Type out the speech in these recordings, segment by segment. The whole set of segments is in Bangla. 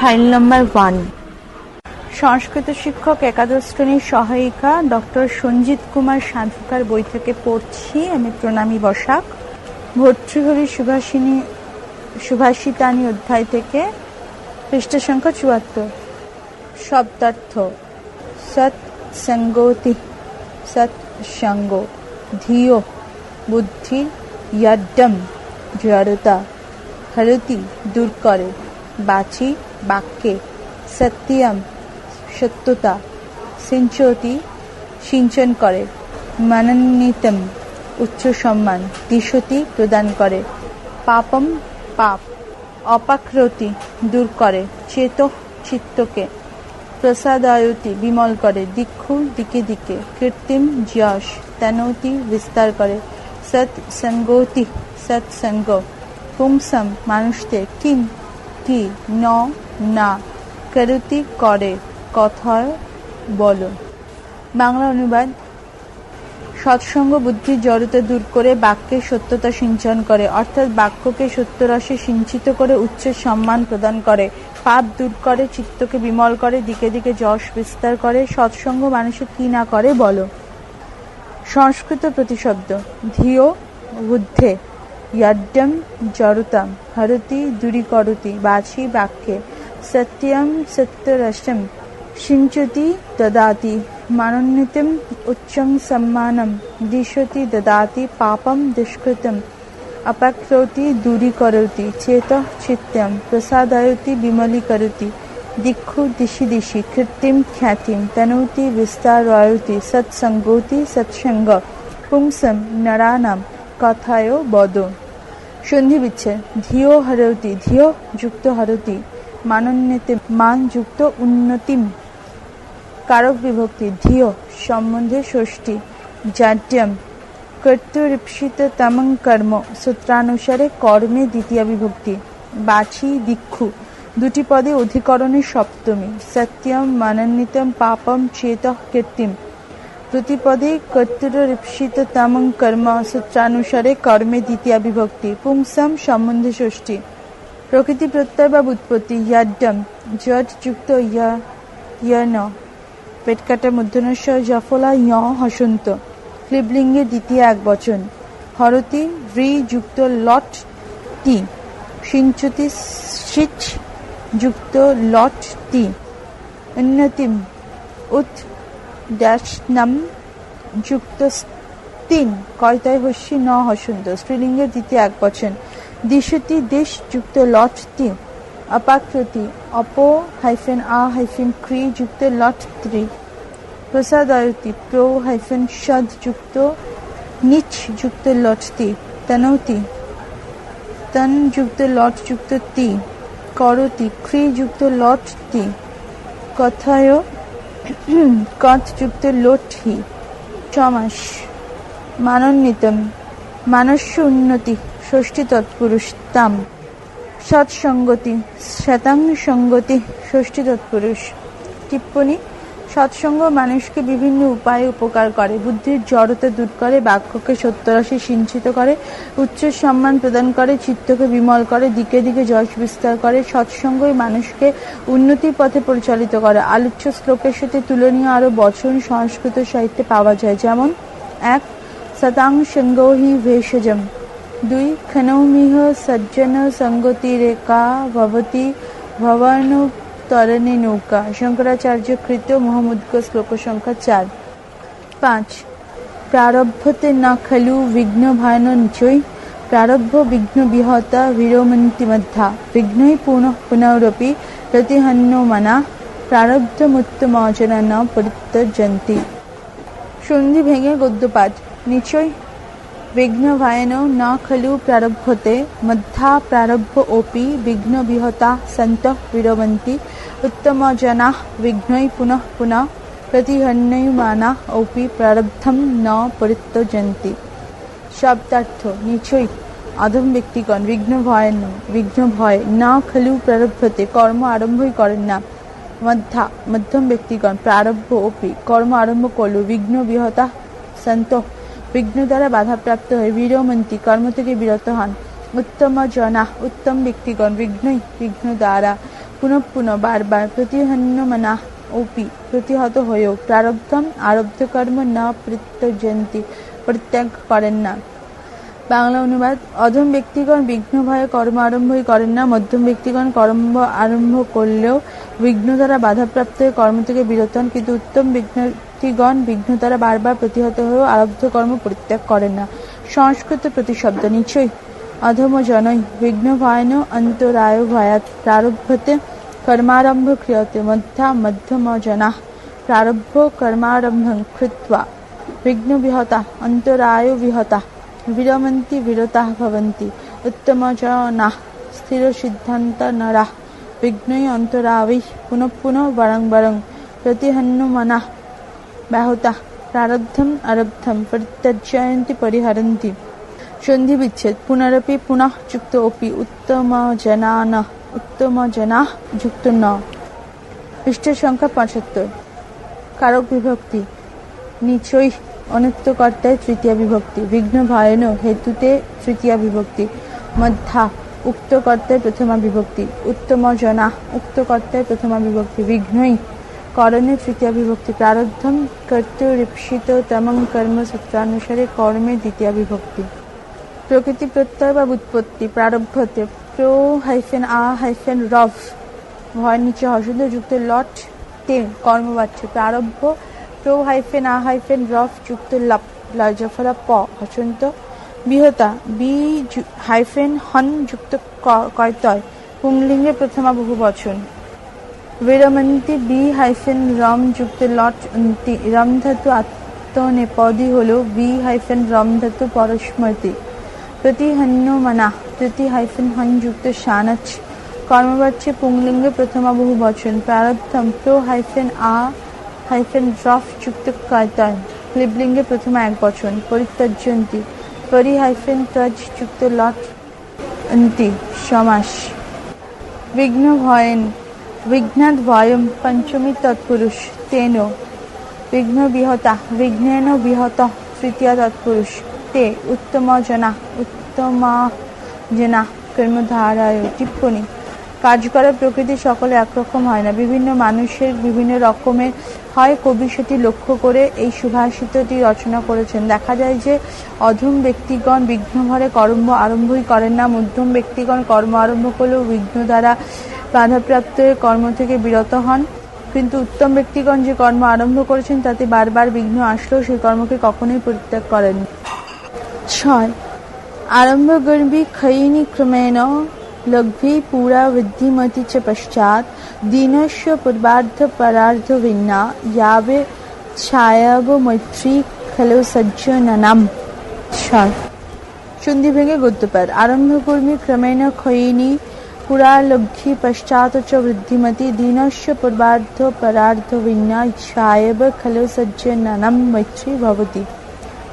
File number one. সংস্কৃত শিক্ষক, একাদশ শ্রেণির সহায়িকা ডক্টর সঞ্জিত কুমার সাধুকার বই থেকে পড়ছি আমি প্রণামী বসাক। ভর্তৃহরি সুভাষিনী, সুভাষিতানি অধ্যায় থেকে পৃষ্ঠা সংখ্যা চুয়াত্তর। শব্দার্থ। সৎ সঙ্গতি, সৎ সঙ্গ, ধিয়, বুদ্ধি, ইয়াড্ডম, জড়তা, হরতি দূর করে বাচি বাক্যে সত্যম সত্যতা সিঞ্চতি সিঞ্চন করে মানন্বিতম উচ্চ সম্মান দিশতি প্রদান করে পাপম পাপ অপাক্রতি দূর করে চেত চিত্তকে প্রসাদায়তি বিমল করে দীক্ষু দিকে দিকে কৃত্রিম যশ তেনতি বিস্তার করে সৎসঙ্গতি সৎসঙ্গ পুংসম মানুষদের কিং কি ন না, করতি করে কথায় বলো। বাংলা অনুবাদ, সৎসঙ্গ বুদ্ধির জড়তা দূর করে বাক্যের সত্যতা সিঞ্চন করে, অর্থাৎ বাক্যকে সত্যরসে সিঞ্চিত করে উচ্চ সম্মান প্রদান করে, পাপ দূর করে, চিত্তকে বিমল করে, দিকে দিকে যশ বিস্তার করে, সৎসঙ্গ মানুষে কি না করে বলো। সংস্কৃত প্রতিশব্দ, ধিও বুদ্ধে, ইয়াড্যম জড়তাম, হরতি দূরীকরতি, বাছি বাক্যে। সত্যম সত্যরসম সিঞ্চতি দদাতি মানোন্নতিম উচ্চং সম্মানম দিশতি দদাতি পাপম দুষ্কৃতম अपक्रोति दूरीकरोति चेतः चित्तं प्रसादयति विमलीकरोति दिक्षु दिशि दिशि कृत्तिं ख्यातिं तनोति विस्तारयति सत्सङ्गोति सत्सङ्ग पुंसं नराणां কথায় বদ সন্ধি বিচ্ছেদ ধিও হরতি ধিও যুক্ত হরতি মানন্যতে মান যুক্ত উন্নতিম কারক বিভক্তি ধিও সম্বন্ধে ষষ্ঠী। জাড্যম কর্তৃপ্সিত তমং কর্ম সূত্রানুসারে কর্মে দ্বিতীয় বিভক্তি। বাছি দীক্ষু দুটি পদে অধিকরণে সপ্তমী। সত্যম মানান্বিতম পাপম চেত কীর্তিম প্রতিপদে কর্তৃপ্সিত তমং কর্ম সূত্রানুসারে কর্মে দ্বিতীয় বিভক্তি। পুংসম সম্বন্ধে ষষ্ঠী। প্রকৃতি প্রত্যয় বা উৎপত্তি ইয়াড্ডম জড যুক্ত ইয়া ইয়ন পেটকাটা মধ্যনস্ব জফলা ইয় হসন্ত, ক্লিবলিঙ্গে দ্বিতীয় এক বচন, হরতি ভ্রি যুক্ত লট, টি, সিঞ্চতি, সিচ যুক্ত লট, টি উন্নতিম উৎ ড্যাশ নাম যুক্ত তিন কয়তায় হস্যি, ন, হসন্ত, স্ত্রীলিঙ্গের দ্বিতীয় এক বচন দিশতি দেশ যুক্ত লট তি, অপাকৃতি, অপ হাইফেন আ হাইফেন ক্রি যুক্ত লট ত্রি, প্রসাদায়তি প্রো হাইফেন সদ যুক্ত নিচ যুক্ত লটতি তনৌতি, তন যুক্ত লট যুক্ত তি, করতি ক্রি যুক্ত লট তি, কথায় কথ যুক্ত লোটি সমাস মানন্বিতম মানস্য উন্নতি ষষ্ঠী তৎপুরুষ তাম সৎসঙ্গতি শতাং সঙ্গতি, ষষ্ঠী তৎপুরুষ। টিপ্পণী সৎসঙ্গ মানুষকে বিভিন্ন উপায়ে উপকার করে, বুদ্ধির জড়তা দূর করে, বাক্যকে সত্যরসে সিঞ্চিত করে, উচ্চ সম্মান প্রদান করে, চিত্তকে বিমল করে, দিকে দিকে যশ বিস্তার করে, সৎসঙ্গই মানুষকে উন্নতির পথে পরিচালিত করে। আলোচ্য শ্লোকের সাথে তুলনীয় আরও বচন, সংস্কৃত সাহিত্যে পাওয়া যায়। যেমন, এক শতাং সঙ্গহি ভেষজম। দুই ক্ষণৌমিহ সজ্জন সঙ্গতিরেকা ভবতি ভবানু তরণী নৌকা শঙ্করাচার্য কৃত মোহাম্মদক শ্লোক সংখ্যা চার পাঁচ প্রারব্ধতে না খলু বিঘ্ন ভয়ন নিচয় প্রারব্ধ বিঘ্ন বিহতা বিরমন্তি মধ্যা বিঘ্নই পুনঃ পুনরপি প্রতিহন্য মনা প্রারব্ধমুত্তমজনা ন পরিত্যজন্তি সন্ধি ভেঙে গদ্যপাঠ নিচয় বিঘ্ন ভায়ন ন খলু প্রারব্ধতে মধ্যা প্রারব্ধ ওপি বিঘ্ন বিহতা সন্ত বিরমন্তি উত্তমজনা বিঘ্নই পুনঃ পুনঃ প্রতিহন্যমানা ওপি প্রারব্ধম ন পরিত্যজন্তি শব্দার্থ নিচয়ই অধম ব্যক্তিগণ বিঘ্ন ভয় বিঘ্ন ভয় না খলু প্রারব্ধতে কর্ম আরম্ভই করেন না মধ্যা মধ্যম ব্যক্তিগণ প্রারব্ধ ওপি কর্ম আরম্ভ করল বিঘ্ন বিহতা সন্ত বিঘ্ন দ্বারা বাধাপ্রাপ্ত হয়ে বিরমন্তি কর্ম থেকে বিরত হন। উত্তম জনা, উত্তম ব্যক্তিগণ বিঘ্নই বিঘ্ন দ্বারা পুনঃ বারবার প্রতিহন্যমনা অপি প্রতিহত হয়েও প্রারব্ধম আরব্ধ কর্ম না প্রত্যজন্তী পরিত্যাগ করেন না। বাংলা অনুবাদ, অধম ব্যক্তিগণ বিঘ্ন ভয়ে কর্ম আরম্ভই করেন না, মধ্যম ব্যক্তিগণ কর্ম আরম্ভ করলেও বিঘ্ন দ্বারা বাধাপ্রাপ্ত হয়ে কর্ম থেকে বিরত হন, কিন্তু উত্তম ব্যক্তিগণ বিঘ্ন দ্বারা বারবার প্রতিহত হয়েও আরব্ধ কর্ম পরিত্যাগ করেন না। সংস্কৃত প্রতিশব্দ, নিশ্চয়ই। অধম জনই বিঘ্ন ভয়ন অন্তরায় ভয়াত প্রারব্ধতে কর্মারম্ভ ক্রিয়তে মধ্যা মধ্যম জনা প্রারব্ধ কর্মারম্ভং কৃত্বা। বিঘ্ন বিহতা, অন্তরায় বিহতা। বিরমন্তি বিরতাः ভবন্তি উত্তমজনাः স্থিরসিদ্ধান্তনরাः বিঘ্নৈ অন্তরাবৈ পুনঃ পুনঃ বরং বরং প্রতিহন্যমনাः ব্যাহতাः প্রারব্ধম আরব্ধম পরিত্যজ্যয়ন্তি পরিহরন্তি সন্ধি বিচ্ছেদ পুনরপি পুনঃ যুক্ত অপি উত্তম জনান উত্তম জনা যুক্ত ন পৃষ্ঠের সংখ্যা পঁচাত্তর কারক বিভক্তি নিচই অনিত্যকর্তায় তৃতীয় বিভক্তি, বিঘ্ন ভয়ন হেতুতে তৃতীয় বিভক্তি, মধ্যা উক্ত কর্তায় প্রথমা বিভক্তি উত্তম জনা উক্ত কর্তায় প্রথমা বিভক্তি, বিঘ্নই করণে তৃতীয় বিভক্তি, প্রারব্ধম কর্তৃপ্সিত তমং কর্ম সূত্রানুসারে কর্মে দ্বিতীয় বিভক্তি। প্রকৃতি প্রত্যয় বা উৎপত্তি, প্রারব্ধতে প্রো হাইফেন আ হাইফেন রফ, ভয় নিচে হসন্ত লট তে কর্মবাচ্য, প্রারব্ধ প্রো হাইফেন আ হাইফেন রফ যুক্ত লজফলা প হসন্ত বিহতা বি হাইফেন হন যুক্ত কয়তয়। পুংলিঙ্গে প্রথমা বহু বচন বিরমন্তি বি হাইফেন রম যুক্ত লট রম ধাতু আত্মনেপদী হল বি হাইফেন রম ধাতু পরস্মৃতি প্রতিহন্যমনা প্রতি হাইফেন হন যুক্ত শানাচ কর্মবাচ্যে পুংলিঙ্গে প্রথমা বহু বচন প্রারব্ধম প্রো হাইফেন আ হাইফেন রফ যুক্ত কয়তয় ক্লিবলিঙ্গে প্রথমা এক বচন পরিত্যজ্যন্তি পরি হাইফেন তজ যুক্ত লট অন্তি সমাস। বিঘ্ন ভয়েন, বিঘ্নাদ ভয়ম পঞ্চমী তৎপুরুষ, তেন, বিঘ্ন বিহতা, বিঘ্নেন বিহত তৃতীয় তৎপুরুষ, তে উত্তম জনা উত্তমা জনা কর্মধারায় টিপ্পণী কাজ করার প্রকৃতি সকলে একরকম হয় না। বিভিন্ন মানুষের বিভিন্ন রকমের হয়। কবি সেটি লক্ষ্য করে এই সুভাষিতটি রচনা করেছেন। দেখা যায় যে অধম ব্যক্তিগণ বিঘ্নভরে কর্ম আরম্ভই করেন না। মধ্যম ব্যক্তিগণ কর্ম আরম্ভ করলেও বিঘ্ন দ্বারা বাধাপ্রাপ্ত কর্ম থেকে বিরত হন। কিন্তু উত্তম ব্যক্তিগণ যে কর্ম আরম্ভ করেছেন, তাতে বারবার বিঘ্ন আসলেও সেই কর্মকে কখনোই পরিত্যাগ করেন ছয়। আরম্ভ গর্বী খৈনি ক্রমেণ लघ्वी पूरा वृद्धिमति च पश्चात दीनस्य पूर्वार्ध परार्ध विन्ना यावे छायाव मैत्री खलु सज्जननाम ছয় সন্ধি ভেঙে গদ্যপাদ আরম্ভ কর্মী ক্রমেণ ক্ষয়িনী পুরালব্ধি পশ্চাৎ চ বৃদ্ধিমতি দীনস্য পূর্বার্ধ পরার্ধ বিন্যা ইচ্ছায়ব খলু সজ্জনানাম মৈত্রী ভবতি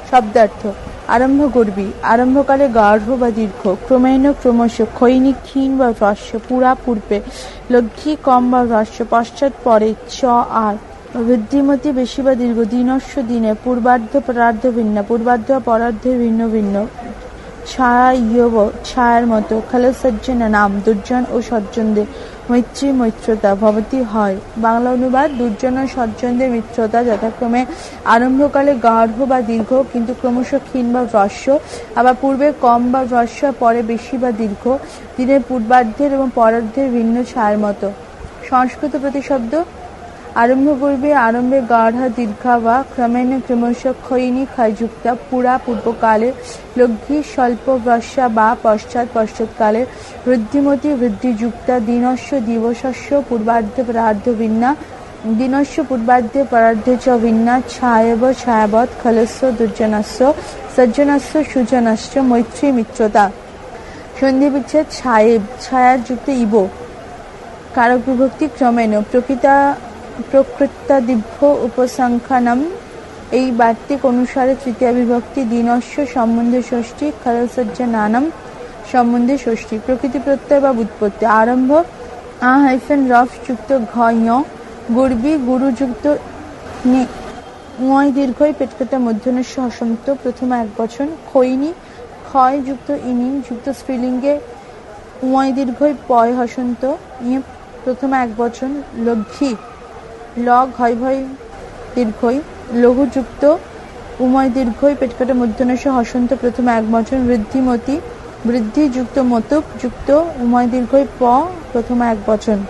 শব্দার্থ আরম্ভ করবি। আরম্ভকালে গাঢ় বা দীর্ঘ, ক্রমেণ ক্রমশ ক্ষৈনী ক্ষীণ বা হ্রস্ব, পুরা পূর্বে লক্ষ্মী, কম বা হ্রস্ব, পশ্চাৎ পরে চ, আর। বৃদ্ধিমতি বেশি বা দীর্ঘ, দিনস্য দিনে পূর্বার্ধ, পরার্ধ ভিন্ন, পূর্বার্ধ, পরার্ধে ভিন্ন ভিন্ন। ছায়া ইয়ব ছায়ার মতো খালসজ্জন নাম দুর্জন ও সজ্জনদের মৈত্রী মৈত্রতা ভবতী হয়। বাংলা অনুবাদ, দুর্জন ও সজ্জনদের মিত্রতা যথাক্রমে আরম্ভকালে গাঢ় বা দীর্ঘ, কিন্তু ক্রমশ ক্ষীণ বা হ্রস্ব, আবার পূর্বে কম বা হ্রস্ব, পরে বেশি বা দীর্ঘ, দিনের পূর্বার্ধের এবং পরার্ধের ভিন্ন ছায়ার মতো। সংস্কৃত প্রতিশব্দ আরম্ভ পূর্বে আরম্ভে গাঢ়া দীর্ঘা বা ক্রমেণ ক্রমশ ক্ষয়িনী ক্ষয়যুক্তা পুরা পূর্বকালে লঘ্যি স্বল্প বর্ষা বা পশ্চাৎ পশ্চাৎকালে বৃদ্ধিমতী বৃদ্ধিযুক্তা দিনস্য দিবসস্য পূর্বার্ধ পরার্ধ ভিন্না, দিনস্য পূর্বার্ধে পরার্ধে চ ভিন্না, ছায়ব ছায়াবৎ খলস্য দুর্জনস্য, সজ্জনস্য সুজনস্য মৈত্রী মিত্রতা। সন্ধি বিচ্ছেদ ছায়েব ছায়ার যুক্ত ইব। কারক বিভক্তি ক্রমেণ প্রকৃতা প্রকৃতাদিভ্য উপসংখ্যানম এই বার্তিক অনুসারে তৃতীয় বিভক্তি দিনস্য সম্বন্ধে ষষ্ঠী খরসজ্জা নানাম সম্বন্ধে ষষ্ঠী। প্রকৃতি প্রত্যয় বা উৎপত্তি আরম্ভ, আ হাইফেন রফ যুক্ত ঘ গর্বি গুরুযুক্ত নে উয় দীর্ঘই পেটকাটা মধ্যনস্য অসন্ত প্রথম এক বছর খৈনি ক্ষয় যুক্ত ইনি যুক্ত স্ত্রীলিঙ্গে। উয় দীর্ঘই পয় হসন্ত ইয়ে প্রথমে এক বচন। লঘ্যি ল ঘয় ভয় দীর্ঘই লঘুযুক্ত উময়, দীর্ঘই পেটকাটা মধ্যনস্য হসন্ত প্রথম এক বচন বৃদ্ধিমতি বৃদ্ধিযুক্ত মতুপ, যুক্ত, উময়, দীর্ঘই, প, প্রথম এক বচন।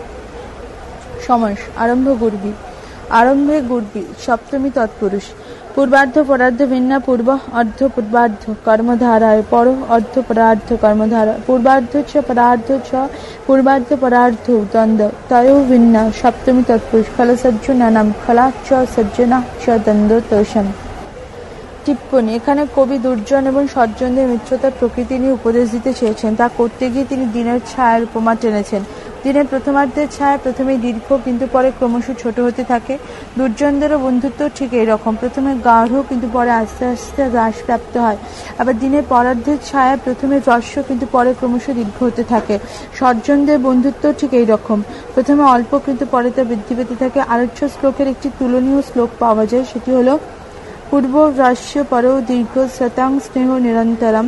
সমাস, আরম্ভ, গুর্বি, আরম্ভে, গুর্বি, সপ্তমী তৎপুরুষ। পূর্বার্ধ পরার্ধ ভিন্না, পূর্ব অর্ধ পূর্বার্ধ কর্মধারায়, পর অর্ধ পরার্ধ কর্মধারা, পূর্বার্ধ চ পরার্ধ চ, পূর্বার্ধ পরার্ধ দ্বন্দ্ব তয়ো ভিন্না, সপ্তমী তৎপুরুষ খলসজ্জনানাম খলা চ সজ্জনা চ দ্বন্দ্ব তোষম। টিপ্পণী এখানে কবি দুর্জন এবং সজ্জনদের মিত্রতার প্রকৃতি নিয়ে উপদেশ দিতে চেয়েছেন, তা করতে গিয়ে তিনি দিনের ছায়ার উপমা টেনেছেন। দিনের প্রথমার্ধের ছায়া প্রথমে দীর্ঘ, কিন্তু পরে ক্রমশ ছোট হতে থাকে। দুর্জনদেরও বন্ধুত্ব ঠিক এইরকম। প্রথমে গাঢ়, কিন্তু পরে আস্তে আস্তে হ্রাসপ্রাপ্ত হয়। আবার দিনের পরার্ধের ছায়া প্রথমে হ্রস্ব, কিন্তু পরে ক্রমশ দীর্ঘ হতে থাকে। সজ্জনদের বন্ধুত্ব ঠিক এইরকম। প্রথমে অল্প, কিন্তু পরে তা বৃদ্ধি পেতে থাকে। আলোচ্য শ্লোকের একটি তুলনীয় শ্লোক পাওয়া যায়, সেটি হলো, পূর্ব হ্রাস্য পরেও দীর্ঘ শতাং স্নেহ নিরন্তরম।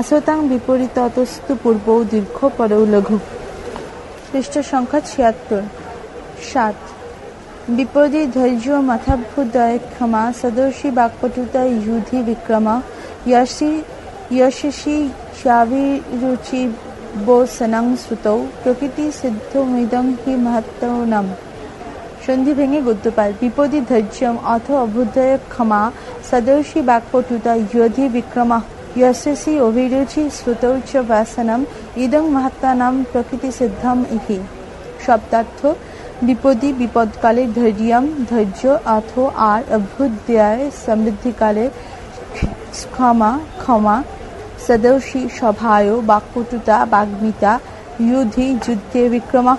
অসতাং বিপরীতস্তু পূর্ব দীর্ঘ, পরেও লঘু। পৃষ্ঠ সংখ্যা ছিয়াত্তর সাত বিপদী ধৈর্য মাথাভুদয় ক্ষমা সদর্শী বাক্পটুতা যুধি বিক্রমা यशि यशसि शाभिरुचि बोसनं শ্রুতৌ প্রকৃতি সিদ্ধমিদং হি মহত্তনম সন্ধি ভেঙে গদ্যপাল বিপদী ধৈর্যম অথ অভ্যুদয় ক্ষমা সদর্শী বাক্পটুতা যোধি বিক্রমা यशसि অভিরুচি শ্রুতৌ চ বাসনম ইদং মহাত্মানাম প্রকৃতি সিদ্ধম ইহি শব্দার্থ বিপদী বিপদকালে ধৈর্যম ধৈর্য অথ আর অভ্যুদয় সমৃদ্ধিকালে ক্ষমা ক্ষমা সদর্শী সভায় বাক্পটুতা বাগ্মিতা যুধি যুদ্ধে বিক্রমা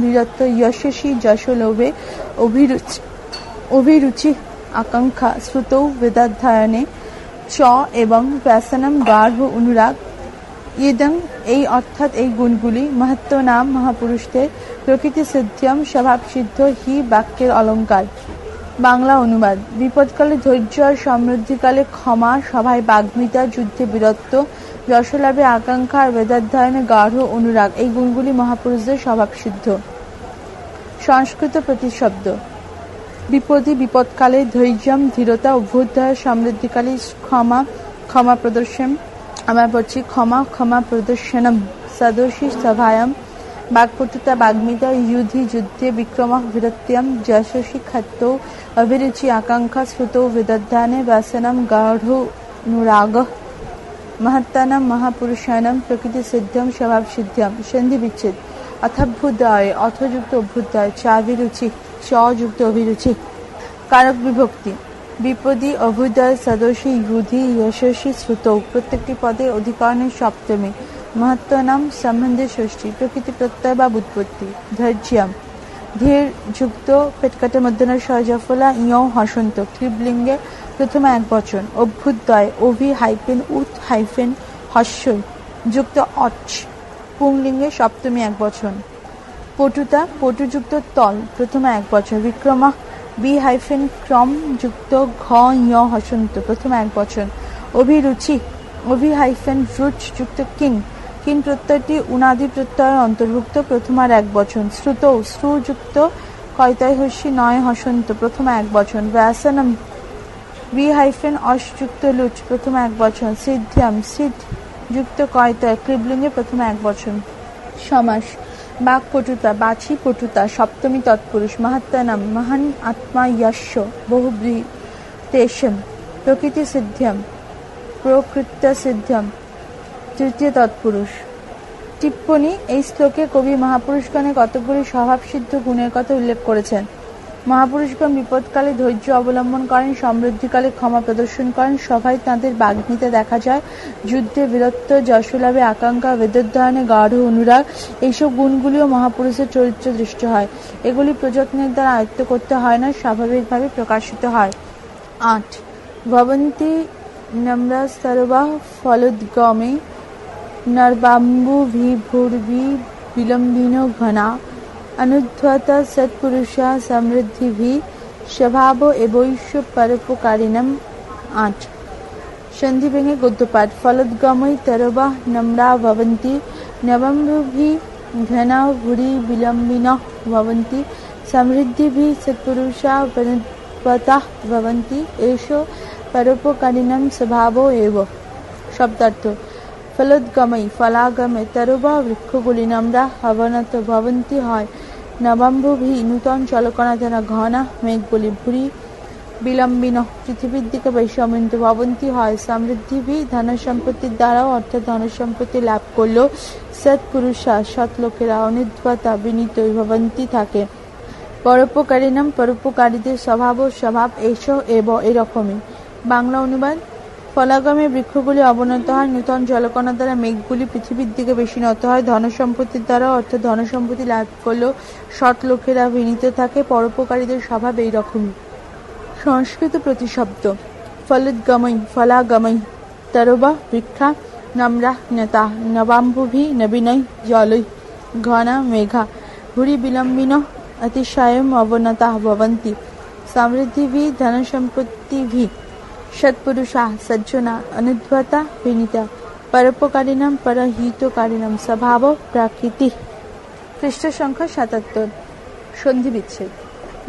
বীরত্ব যশস্বী যশলোভে অভিরুচি অভিরুচি আকাঙ্ক্ষা শ্রুতৌ বেদাধ্যায়নে চ এবং ব্যাসনম গাঢ় অনুরাগ। ইদং এই অর্থাৎ এই গুণগুলি মাহাত্ম নাম মহাপুরুষদের প্রকৃতি সিদ্ধিয়ম স্বভাব সিদ্ধ হি বাক্যের অলঙ্কার। বাংলা অনুবাদ, বিপদকালে ধৈর্য আর সমৃদ্ধিকালে ক্ষমা, সভায় বাগ্মিতা, যুদ্ধে বীরত্ব, যশলাভে আকাঙ্ক্ষা আর বেদাধ্যায়নে গাঢ় অনুরাগ, এই গুণগুলি মহাপুরুষদের স্বভাব সিদ্ধ সংস্কৃত প্রতিশব্দ বিপদী, বিপদকালে ধৈর্যম, ধীরতা, অভ্যুদয়, সমৃদ্ধিকালে ক্ষমা ক্ষমা প্রদর্শন। আমার পড়ছি ক্ষমা ক্ষমা প্রদর্শনম। সদর্শী সভায়াম। বাগপটুতা বাগ্মিতা যুধি যুদ্ধে বিক্রম বীরত্যম যশস্বী খাদ্য অভিরুচি আকাঙ্ক্ষা শ্রুত বিদধ্যানে বাসনম গাঢ়নুরাগ মহত্তানাম মহাপুরুষানাম প্রকৃতি সিদ্ধম স্বভাব সিদ্ধম সন্ধি বিচ্ছেদ। অথাভ্যুদয়, অথযুক্ত অভ্যুদয় চাভিরুচি চযুক্ত অভিরুচি, কারক বিভক্তি, বিপদী অভ্যুদয় সদস্যী ইহুধি যশস্বী, শ্রুত, প্রত্যেকটি পদে অধিকরণের সপ্তমী মহাত্ম নাম সম্বন্ধে ষষ্ঠী, প্রকৃতি প্রত্যয় বা উৎপত্তি ধৈর্যম ধীর, যুক্ত, পেটকাটে মধ্যনা সহজফলা, ইয়, হসন্ত ক্লিবলিঙ্গে প্রথমে এক বচন, অভ্যুদয়, অভি হাইফেন উৎ হাইফেন হস্য যুক্ত অচ পুংলিঙ্গে সপ্তমী এক বচন। পটুতা পটুযুক্ত তল, প্রথমে এক বছর। বিক্রমা, বি হাইফেন ক্রম যুক্ত ঘ ইয় হসন্ত, প্রথমে এক বছর। অভিরুচি, অভি হাইফেন রুচ যুক্ত কিন। কিন প্রত্যয়টি উনাদি প্রত্যয়ের অন্তর্ভুক্ত প্রথমার এক বচন শ্রুত শ্রুযুক্ত কয়তায় হস্যি, নয়, হসন্ত, প্রথম এক বচন ব্যাসনম, বি হাইফেন অসযুক্ত লুচ, প্রথম এক বচন সিদ্ধিয়াম, সিদ্ধ যুক্ত কয়তায় ক্লিবলিঙ্গে প্রথম এক বচন সমাস বাক পটুতা বাছি পটুতা সপ্তমী তৎপুরুষ মহাত্মানাম মহান আত্মা ইয়াস্য, বহুব্রীতেশম, প্রকৃতি সিদ্ধ্যম, প্রকৃত্য সিদ্ধ্যম, তৃতীয় তৎপুরুষ। টিপ্পণী এই শ্লোকে কবি মহাপুরুষগণে কতগুলি স্বভাবসিদ্ধ গুণের কথা উল্লেখ করেছেন। মহাপুরুষগণ বিপদকালে ধৈর্য অবলম্বন করেন, সমৃদ্ধিকালে ক্ষমা প্রদর্শন করেন। সভায় তাঁদের বাগ্নিতে দেখা যায়, যুদ্ধে বীরত্ব, যশলাভে আকাঙ্ক্ষা বেদোদ্ধারণে গাঢ় অনুরাগ এইসব গুণগুলিও মহাপুরুষের চরিত্র দৃষ্ট হয়। এগুলি প্রযত্নের দ্বারা আয়ত্ত করতে হয় না, স্বাভাবিকভাবে প্রকাশিত হয়। আট, ভবন্তি নম্রা সর্বাহ ফলোদ্গমে নর্বাম্বু ভিভূর্ভি বিলম্বিন ঘনা। অনুদ্ধত সৎপুরুষা সমৃদ্ধিভি স্বভাব এবৈশ্য পরোপকারিণম আট সন্ধি ভেঙে গদ্যপাঠ ফলোদ্গমৈ তরবা নম্রা ভবন্তি নবম্বুভি घना भूरि विलम्बिनः भवन्ति समृद्धिभिः सत्पुरुषा वनपताः भवन्ति एषो পরোপকারিণাম স্বভাব এব শব্দার্থ ফলোদ্গময় ফলাগমে তরুবা বৃক্ষগুলি নামরা অবনত ভবন্তি হয় নবাম্বুভি নূতন চলকণা যেন ঘনা মেঘগুলি ভুরি বিলম্বিন পৃথিবীর দিকে বৈষমিত ভবন্তি হয় সমৃদ্ধিভি ধন সম্পত্তির দ্বারাও অর্থাৎ ধন সম্পত্তি লাভ করলেও সৎপুরুষা সৎ লোকেরা অনির্ভতা বিনীত ভবন্তি থাকে পরোপকারিণাম পরোপকারীদের স্বভাব ও স্বভাব এসো এব এরকমই বাংলা অনুবাদ ফলাগমে বৃক্ষগুলি অবনত হয় নূতন জলকণা দ্বারা মেঘগুলি পৃথিবীর দিকে বেশি নত হয়। ধনসম্পত্তির দ্বারা অর্থাৎ ধনসম্পত্তি লাভ করলেও সৎ লোকেরা বিনীত থাকে। পরোপকারীদের স্বভাব এইরকমই সংস্কৃত প্রতিশব্দ ফলোদ্গময় ফলাগময় তরবা, বৃক্ষা, নম্রা, নেতা নবাম্বুভি নবীনৈ জলই ঘনা, মেঘা, ভুরি বিলম্বিন, অতিশয়ম, অবনতা, ভবন্তি, সমৃদ্ধিভি, ধনসম্পত্তিভি। সৎপুরুষা সজ্জনা অনুদ্ভতা বিনীতা পরোপকারিণাম পরহিতকারিণাম স্বভাব প্রাকৃতি পৃষ্ঠ সংখ্যা সাতাত্তর সন্ধি বিচ্ছেদ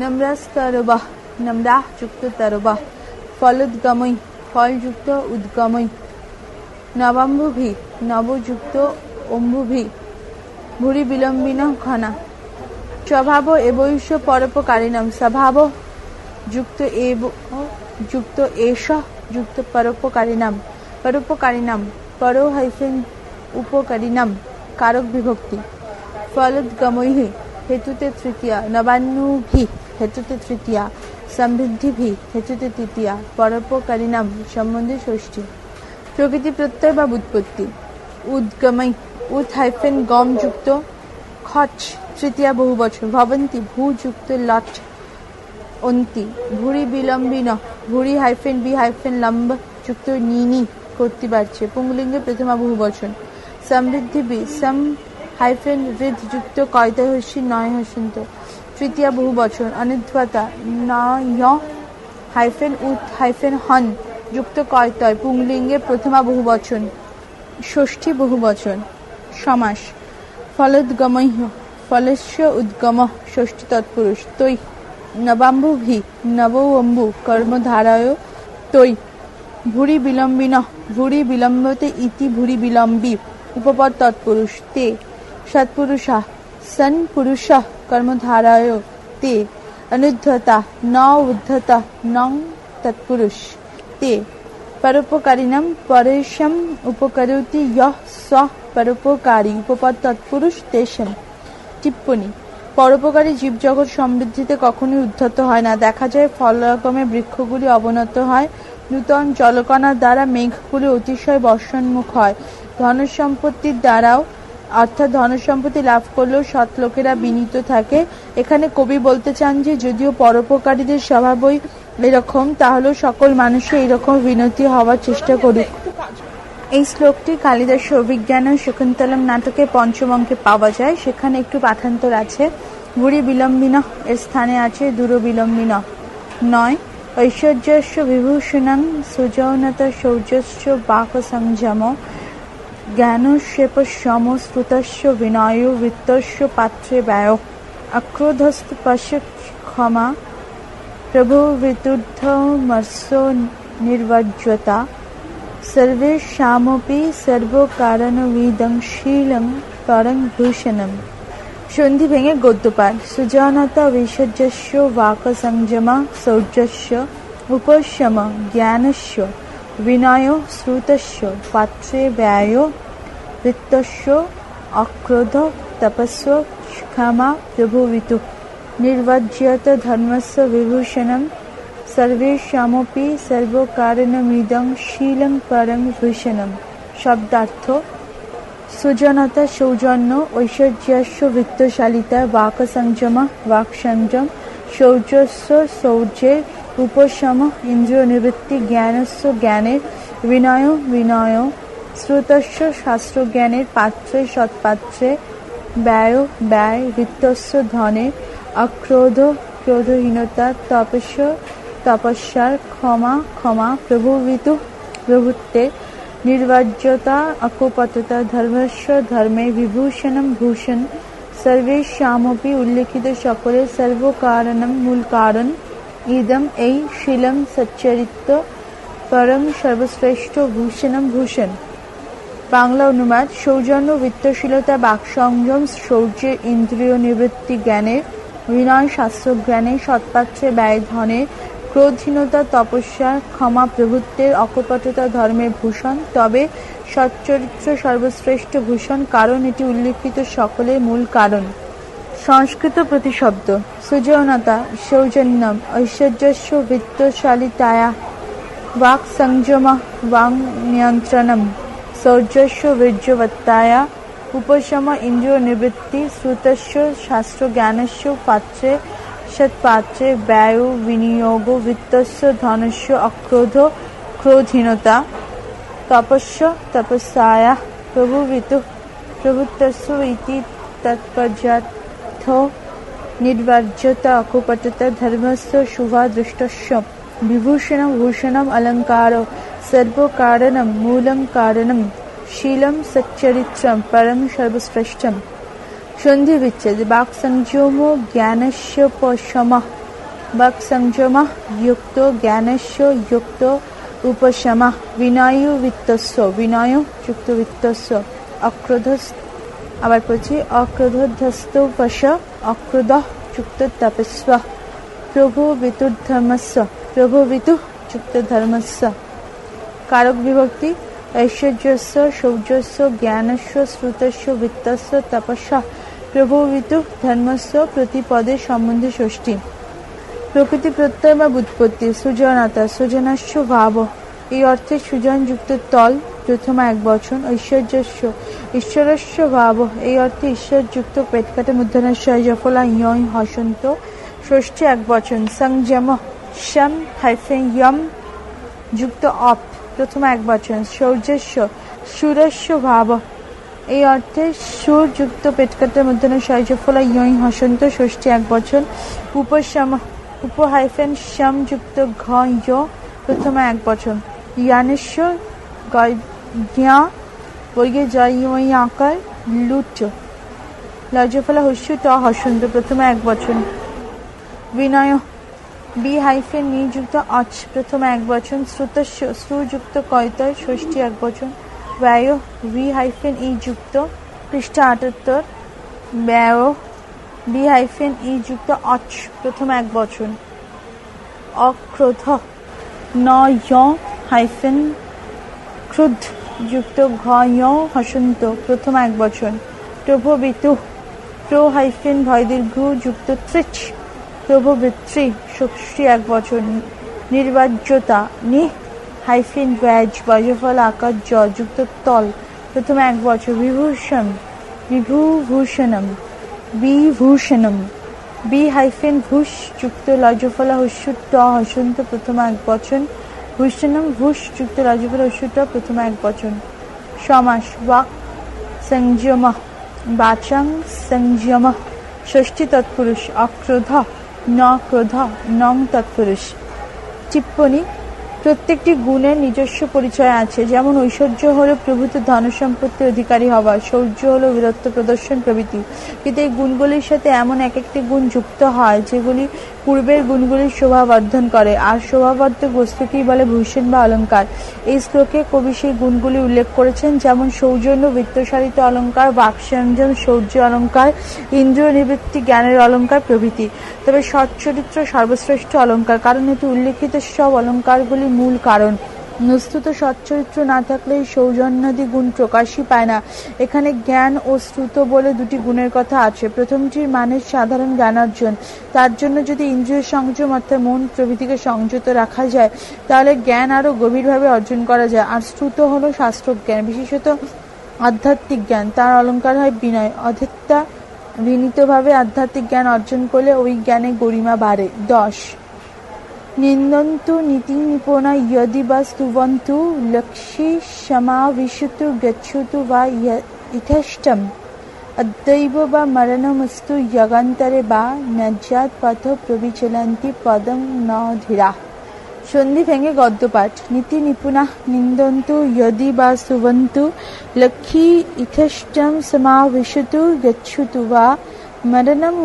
নম্রাস্তরবাহ নম্রা যুক্ত তরবাহ ফলোদ্গময় ফলযুক্ত উদ্গময় নবাম্বুভি নবযুক্ত অম্বুভি ভুরি বিলম্বিন ঘনা স্বভাব এবৈষ পরোপকারিণাম স্বভাব যুক্ত এব যুক্ত এষ যুক্ত পরোপকারিণাম পরোপকারিণাম, পর হাইফেন উপকারিণাম, কারক বিভক্তি। ফলোদ্গমৈ হেতুতে তৃতীয়া, নবান্নুভি, হেতুতে তৃতীয়া, সমৃদ্ধিভি, হেতুতে তৃতীয়া, পরোপকারিণাম সম্বন্ধে ষষ্ঠী প্রকৃতি প্রত্যয় বা উৎপত্তি। উদ্গমৈ উদ হাইফেন গম যুক্ত, খচ, তৃতীয়া বহু বছর। ভবন্তি, ভূ যুক্ত লট, অন্তি, ভুরি বিলম্বিন ভুরি হাইফেন বি হাইফেন লম্ব যুক্ত নিনি করতে পারছে। পুংলিঙ্গে প্রথমা বহু বচন। সমৃদ্ধি বি সম হাইফেন হৃদ যুক্ত কয়তা হস্যি, নয় হসন্ত তৃতীয়া বহু বচন। অনুধ্বতা, নয় হাইফেন উত হাইফেন হন যুক্ত কয়তয় পুংলিঙ্গে প্রথমা বহু বচন। ষষ্ঠী বহু বচন। সমাস। ফলোদ্গমৈ ফলস্য উদ্গম, ষষ্ঠী তৎপুরুষ। তৈ নবাম্বুভি নবম্বু কর্মধারায় তৈ। ভুরি বিলম্বিন ভুরি বিলম্বতে ইতি ভুরি বিলম্বী। উপপদ তৎপুরুষ তে। সৎপুরুষা, সন পুরুষ কর্মধারায় তে। অনুদ্ধতা, ন উদ্ধতা, নং তৎপুরুষ তে। পরোপকারিণম, পরেশম উপকরতি ইহ স পরোপকারী। উপপদ তৎপুরুষ তেষম। টিপ্পণী পরোপকারী জীবজগৎ সমৃদ্ধিতে কখনোই উদ্ধত হয় না। দেখা যায় ফলরকমে বৃক্ষগুলি অবনত হয়, নূতন জলকণার দ্বারা মেঘগুলি অতিশয় বর্ষণমুখ হয়। ধনসম্পত্তির দ্বারাও, অর্থাৎ ধনসম্পত্তি লাভ করলেও সৎ লোকেরা বিনীত থাকে। এখানে কবি বলতে চান যে, যদিও পরোপকারীদের স্বভাবই এরকম, তাহলেও সকল মানুষই এরকম বিনতি হওয়ার চেষ্টা করুক এই শ্লোকটি কালিদাস অভিজ্ঞান ও শকুন্তলম নাটকে পঞ্চম অঙ্কে পাওয়া যায়। সেখানে একটু পাঠান্তর আছে। গুড়ি বিলম্বিন, এর স্থানে আছে দূর বিলম্বিন। নয়, ঐশ্বর্যস্য বিভূষণং সুযৌনত শৌর্যস্য বাক সংযম জ্ঞানক্ষেপ সম শ্রুতস্য বিনয় বৃত্তস্য পাত্রে ব্যয়। অক্রোধস্ত ক্ষমা। প্রভু বিতুদ্ধমর্ষ নির্বজ্যতা सर्वेषामपि सर्वकारणविदंशीलं परं भूषणं सन्धिभङ्गे गोतपाय सुजानातविषज्यस्य वाक्संयमा सौर्यस्य उपशम ज्ञानस्य विनायोः श्रुतस्य पात्रे व्यायो वृत्तस्य अक्रोध तपस्व क्षमा प्रभुवितु। निर्वज्यत धर्मस्य विभूषणं সর্বেষামপি সর্বকারণমিদং শীলং পরং ভূষণম শব্দার্থ সুজনতা সৌজন্য ঐশ্বর্যস্য বৃত্তশালিতা বাক সংযম বাক সংযম শৌর্যস্য শৌর্যের উপশম ইন্দ্রিয় নিবৃত্তি জ্ঞানস্য জ্ঞানের বিনয় বিনয় শ্রুতস্য শাস্ত্রজ্ঞানের পাত্রে সৎপাত্রে ব্যয় ব্যয় বৃত্তস্য ধনের অক্রোধ ক্রোধহীনতা তপস্য তপস্যার ক্ষমা ক্ষমা প্রভু ঋতু প্রভুত্বের নির্বাজ্যতা, অকুপততা, ধর্মস্ব, ধর্মে বিভূষণম ভূষণ সর্বেশামপি উল্লেখিত সকলে সর্বকারণম মূল কারণ, ইদম এই শিলম সচ্চরিত্র পরম সর্বশ্রেষ্ঠ ভূষণম ভূষণ। বাংলা অনুবাদ, সৌজন্য বৃত্তশীলতা বাক সংযম শৌর্যের ইন্দ্রিয় নিবৃত্তি জ্ঞানে বিনয় শাস্ত্রজ্ঞানে, সৎপাত্রে ব্যয় ধনে ক্রোধহীনতা, তপস্যা, ক্ষমা, প্রভুত্বের অকপটতা, ধর্মের ভূষণ, তবে সচ্চরিত্র সর্বশ্রেষ্ঠ ভূষণ, কারণ এটি উল্লেখিত সকলের মূল কারণ। সংস্কৃত প্রতিশব্দ, সুজনতা, সৌজন্যম, ঐশ্বর্যস্য, বৃত্তশালিতায়া বাক সংযম বাং নিয়ন্ত্রণম, সৌর্যস্য, বীর্যবত্তায়া, উপশম ইন্দ্রিয় নিবৃত্তি শ্রুতস্য, শাস্ত্রজ্ঞানস্য, পাত্রে সৎপাত্রে ব্যয় বিনিয়োগ বিত্তস্য ধনস্য অক্রোধ ক্রোধহীনতা তপস্য তপস্যায়া প্রভুবিতু প্রভুত্বস্ব ইতি তৎপর্যার্থ निर्वर्जत अकुपटत धर्मस्व शुभादृष्टस्य विभूषणं भूषणम् अलङ्कारो सर्वकारणं मूलं कारणं शीलं सच्चरित्रं परं सर्वश्रेष्ठम् সন্ধি বিচ্ছেদ বাক সংযম জ্ঞানস্য উপশমः বাক সংযম যুক্ত জ্ঞানস্য যুক্ত উপশমः। বিনয় বিত্তস্য, বিনয় যুক্ত বিত্তস্য অক্রোধ আবার পড়ছি অক্রোধস্থ অক্রোধ যুক্ত তপস্ব। প্রভু বিতুর্ধর্মস্য প্রভবিতু যুক্ত ধর্মস্য কারক বিভক্তি, ঐশ্বর্যস্য শৌর্যস্য জ্ঞানস্য, শ্রুতস্য, বৃত্তস্য, তপস্য। প্রভবিতু ধর্মস্য প্রতিপদের সম্বন্ধে ষষ্ঠী। প্রকৃতি প্রত্যয় বা বুৎপত্তি, সুজনতা সুজনাস্য ভাব। এই অর্থে সুজনযুক্ত তল, প্রথমা এক বচন, ঐশ্বর্যস্য, ঈশ্বরস্য ভাব। এই অর্থে ঈশ্বরযুক্ত পেটকাটে মূর্ধনস্য জফলা ইয় হসন্ত, ষষ্ঠী এক বচন, সংযম শম হাইফেন ইয়ম, যুক্ত অপ, প্রথমা এক বচন, সৌর্যস্য, সুরস্য ভাব। এই অর্থে সুর যুক্ত পেটকাটের মধ্যে শয়জফলা ইয়ই হসন্ত, ষষ্ঠী এক বচন উপশম উপ হাইফেন শম যুক্ত ঘ ইয়, প্রথম এক বচন ইয়ানেশ্বর জ্ঞা বর্গে জয় ইয় আকার লুচ লজফলা হস্য ট হসন্ত, প্রথমে এক বচন বিনয় বি হাইফেন নিযুক্ত অচ, প্রথমে এক বচন শ্রুত শ্রুযুক্ত কয়তয় ষষ্ঠী এক বচন ব্যয় ভি হাইফেন ই যুক্ত পৃষ্ঠা আটাত্তর ব্যয় বি হাইফেন ই যুক্ত অচ প্রথম এক বচন। অক্রোধ, ন হাইফেন ক্রুদ্ধ যুক্ত ঘ হসন্ত, প্রথম এক বচন। প্রভবিতু, প্র হাইফেন ভয় দীর্ঘ যুক্ত ত্রিচ প্রভবৃত্রী, ষষ্ঠী এক বচন। নির্বাজ্যতা, নি হাইফিন ব্যাজ বজফল আকার জ যুক্ত তল। প্রথম এক বছর। বিভূষণ। বিভূভূষণম। বিভূষণম। বি হাইফেন ভূষ যুক্ত লজফলা হস্য ট হসন্ত প্রথম এক বচন। ভূষণম ভূষ যুক্ত লজফলা হস্য ট প্রথম এক বচন। সমাস বাক সংযম। বাচাং সংযম। ষষ্ঠী তৎপুরুষ। অক্রোধ। ন ক্রোধ। নং তৎপুরুষ। টিপ্পণী প্রত্যেকটি গুণের নিজস্ব পরিচয় আছে। যেমন ঐশ্বর্য হলো প্রভূত ধন সম্পত্তির অধিকারী হওয়া শৌর্য হলো বীরত্ব প্রদর্শন প্রভৃতি। কিন্তু এই গুণগুলির সাথে এমন এক একটি গুণ যুক্ত হয়, যেগুলি পূর্বের গুণগুলির শোভাবর্ধন করে। আর শোভাবর্ধক বস্তুকেই বলে? ভূষণ বা অলঙ্কার। এই শ্লোকে কবি সেই গুণগুলি উল্লেখ করেছেন, যেমন সৌজন্য, বৃত্তসারিত অলঙ্কার বাকসঞ্জন শৌর্য অলঙ্কার ইন্দ্রিয় নিবৃত্তি জ্ঞানের অলঙ্কার প্রভৃতি। তবে সচ্চরিত্র সর্বশ্রেষ্ঠ অলঙ্কার, কারণ এটি উল্লেখিত সব অলঙ্কারগুলি মূল কারণ। বস্তুত সচ্চরিত্র না থাকলে সৌজন্যাদি গুণ প্রকাশই পায় না। এখানে জ্ঞান ও শ্রুত বলে দুটি গুণের কথা আছে। প্রথমটির মানে সাধারণ জ্ঞান অর্জন তার জন্য যদি ইন্দ্রিয় সংযম অর্থাৎ মন প্রভৃতিকে সংযত রাখা যায়, তাহলে জ্ঞান আরও গভীরভাবে অর্জন করা যায়। আর শ্রুত হলো শাস্ত্রজ্ঞান। বিশেষত আধ্যাত্মিক জ্ঞান। তার অলঙ্কার হয় বিনয়। অধিকতা বিনীতভাবে আধ্যাত্মিক জ্ঞান অর্জন করলে ওই জ্ঞানে গরিমা বাড়ে। দশ নিন্দন্তু নীতি নিপুণা ইয়দি বা स्तुवन्तु লক্ষ্মী সমাবিশতু গচ্ছতু বা ইথষ্টম অদ্বৈব বা মরণমস্তু যগান্তরে বা নজ্জাত পথ প্রবিচলন্তি পদম ন ধীরা সন্ধি ভেঙে গদ্যপাঠ নীতি নিপুণা নিন্দন্তু যদি বা সুবন্তু লক্ষ্মী ইথষ্টম সমাবিশতু গচ্ছুতু বা মরণম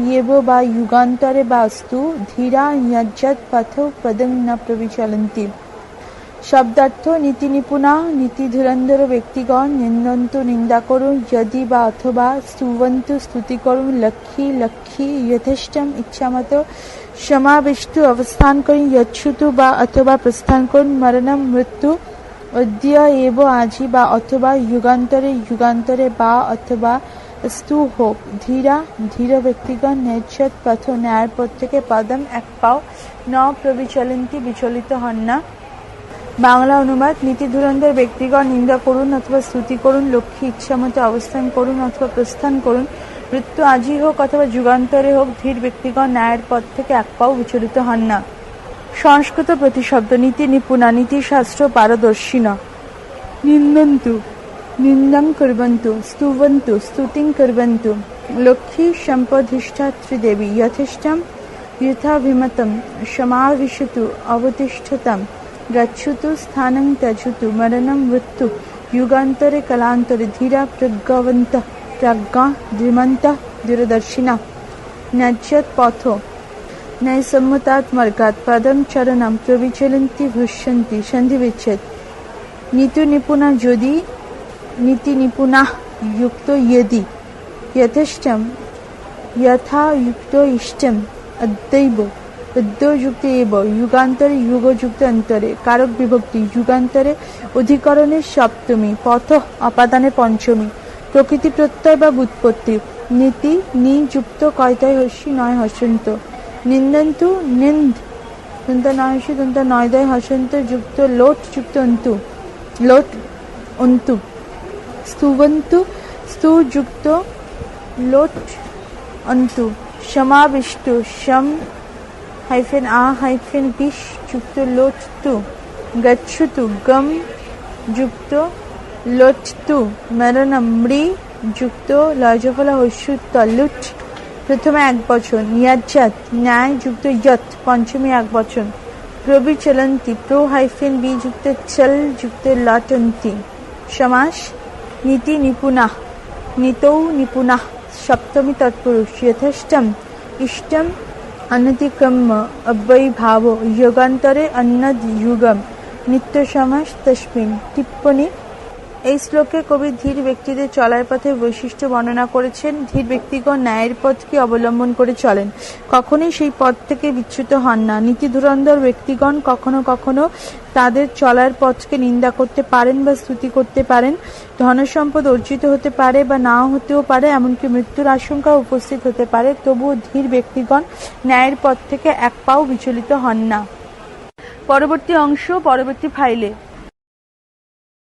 ইয়েব বা যুগান্তরে বাস্তু ধীরা যজ্জত পথ পদং ন প্রবিচলন্তি শব্দার্থ নীতি নিপুণা নীতি ধুরন্ধর ব্যক্তিগণ নিন্দন্তু নিন্দা করুন যদি বা অথবা স্তুবন্তু স্তুতি করুন লক্ষ্মী লক্ষ্মী যথেষ্টম ইচ্ছামতো সমাবিষ্টু অবস্থান করুন যচ্ছুতু বা অথবা প্রস্থান করুন মরণম মৃত্যু অদ্য এব আজি বা অথবা যুগান্তরে যুগান্তরে বা অথবা স্তু হোক। ধীরা, ধীর ব্যক্তিগণ নেচ্ছত পথ ন্যায়ের পথ থেকে পদম এক পাও ন প্রবিচলন্তি বিচলিত হন না। বাংলা অনুবাদ, নীতি ধুরন্ধর ব্যক্তিগণ নিন্দা করুন অথবা স্তুতি করুন, লক্ষ্মী ইচ্ছামতো অবস্থান করুন অথবা প্রস্থান করুন। মৃত্যু আজই হোক অথবা যুগান্তরে হোক, ধীর ব্যক্তিগণ ন্যায়ের পথ থেকে এক পাও বিচলিত হন না। সংস্কৃত প্রতিশব্দ নীতি নিপুণা নীতিশাস্ত্র পারদর্শিন নিন্দন্তু। निन्दं कुरु स्तुवंत स्तुति कुर्वन्तु। लक्षी सम्पधिष्ठा त्रिदेवी यथेष्टं यथाभिमतं समाविशतु अवतिष्ठतं रक्षतु स्थानं त्यजतु, मरणं मृत्यु युगान्तरे, कलान्तरे, धीरा प्रज्ञवन्तः प्रज्ञा, धीमन्तः, दूरदर्शिना, न्यज्यत् पथो। नैसम्मतात् मार्गात्, पदं चरणं प्रविचलन्ति भुष्यन्ति सन्धिविच्छेत् नीतुनिपुणा यदि যদি নীতি নিপুণা যুক্ত यदि यथेष्टं यथा युक्त इष्टम अद्दैव অদ্যযুক্ত এব যুগান্তরে যুগযুক্ত অন্তরে কারক বিভক্তি যুগান্তরে অধিকরণের সপ্তমী পথ অপাদানে পঞ্চমী প্রকৃতি প্রত্যয় বা বুৎপত্তি নীতি নিযুক্ত কয়তায় হস্যি নয় হসন্ত নিন্দন্তু নিন্দ দন্ত নয় হস্যি দন্ত নয়দয় হসন্ত যুক্ত লোট যুক্ত অন্তু লোট অন্তু স্তুবন্তু স্তুযুক্ত লোট অন্তু সমাবিষ্টু সম হাইফেন আ হাইফেন বিষ যুক্ত লোট তু গচ্ছুতু গম যুক্ত লোট তু মেরন মৃ যুক্ত লজফলা হস্যু তলুট প্রথমে এক বছর ইয়াজাত ন্যায় যুক্ত যত পঞ্চমী এক বছর প্রবি চলন্তি প্রো হাইফেন বি যুক্ত চল যুক্ত লটন্তি সমাস নীতি নিপুণা, নিতৌ নিপুণা, সপ্তমী তৎপুরুষ, যথেষ্টম, ইষ্টম অনতিক্রম্য অব্যয়ীভাব, যোগান্তরে অন্নদ যুগম নিত্য সমাস তস্মিন টিপ্পণী এই শ্লোকে কবি ধীর ব্যক্তিদের চলার পথের বৈশিষ্ট্য বর্ণনা করেছেন। ধীর ব্যক্তিগণ ন্যায়ের পথকে অবলম্বন করে চলেন। কখনোই সেই পথ থেকে বিচ্যুত হন না। নীতি ধুরন্ধর ব্যক্তিগণ কখনো কখনো তাদের চলার পথকে নিন্দা করতে পারেন বা স্তুতি করতে পারেন। ধনসম্পদ অর্জিত হতে পারে বা নাও হতেও পারে, এমনকি মৃত্যুর আশঙ্কা উপস্থিত হতে পারে। তবুও ধীর ব্যক্তিগণ ন্যায়ের পথ থেকে এক পাও বিচলিত হন না। পরবর্তী অংশ, পরবর্তী ফাইলে।